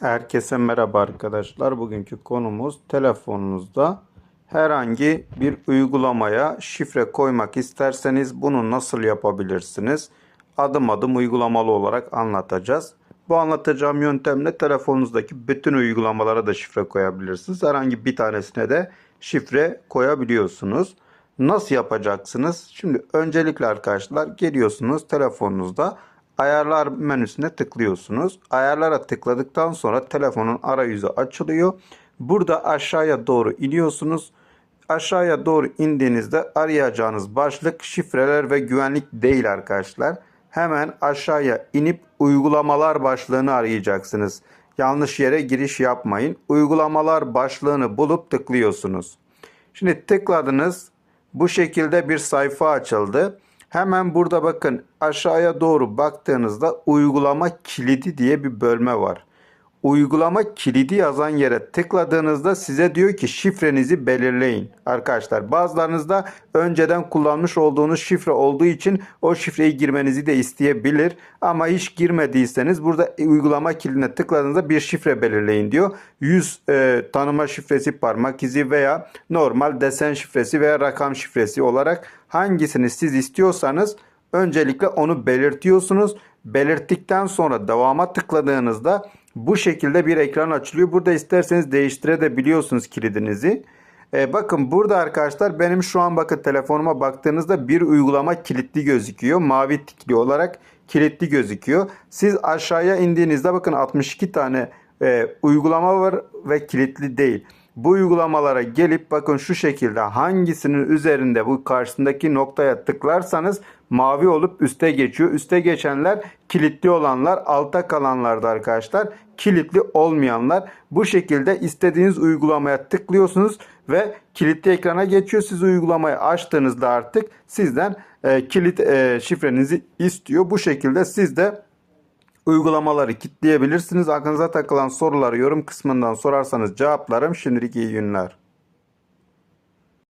Herkese merhaba arkadaşlar. Bugünkü konumuz telefonunuzda herhangi bir uygulamaya şifre koymak isterseniz bunu nasıl yapabilirsiniz? Adım adım uygulamalı olarak anlatacağız. Bu anlatacağım yöntemle telefonunuzdaki bütün uygulamalara da şifre koyabilirsiniz. Herhangi bir tanesine de şifre koyabiliyorsunuz. Nasıl yapacaksınız? Şimdi öncelikle arkadaşlar geliyorsunuz telefonunuzda ayarlar menüsüne tıklıyorsunuz. Ayarlara tıkladıktan sonra telefonun arayüzü açılıyor. Burada aşağıya doğru iniyorsunuz. Aşağıya doğru indiğinizde arayacağınız başlık şifreler ve güvenlik değil arkadaşlar. Hemen aşağıya inip uygulamalar başlığını arayacaksınız. Yanlış yere giriş yapmayın. Uygulamalar başlığını bulup tıklıyorsunuz. Şimdi tıkladınız. Bu şekilde bir sayfa açıldı. Hemen burada bakın aşağıya doğru baktığınızda uygulama kilidi diye bir bölme var. Uygulama kilidi yazan yere tıkladığınızda size diyor ki şifrenizi belirleyin. Arkadaşlar bazılarınızda önceden kullanmış olduğunuz şifre olduğu için o şifreyi girmenizi de isteyebilir. Ama hiç girmediyseniz burada uygulama kilidine tıkladığınızda bir şifre belirleyin diyor. Yüz e, tanıma şifresi, parmak izi veya normal desen şifresi veya rakam şifresi olarak hangisini siz istiyorsanız öncelikle onu belirtiyorsunuz. Belirttikten sonra devama tıkladığınızda bu şekilde bir ekran açılıyor. Burada isterseniz değiştirebiliyorsunuz kilidinizi. Ee, bakın burada arkadaşlar benim şu an bakın telefonuma baktığınızda bir uygulama kilitli gözüküyor. Mavi tikli olarak kilitli gözüküyor. Siz aşağıya indiğinizde bakın 62 tane e, uygulama var ve kilitli değil. Bu uygulamalara gelip bakın şu şekilde hangisinin üzerinde bu karşısındaki noktaya tıklarsanız mavi olup üste geçiyor. Üste geçenler kilitli olanlar, alta kalanlarda arkadaşlar kilitli olmayanlar. Bu şekilde istediğiniz uygulamaya tıklıyorsunuz ve kilitli ekrana geçiyor. Siz uygulamayı açtığınızda artık sizden e, kilit e, şifrenizi istiyor. Bu şekilde siz de uygulamaları kilitleyebilirsiniz. Aklınıza takılan soruları yorum kısmından sorarsanız cevaplarım. Şimdilik iyi günler.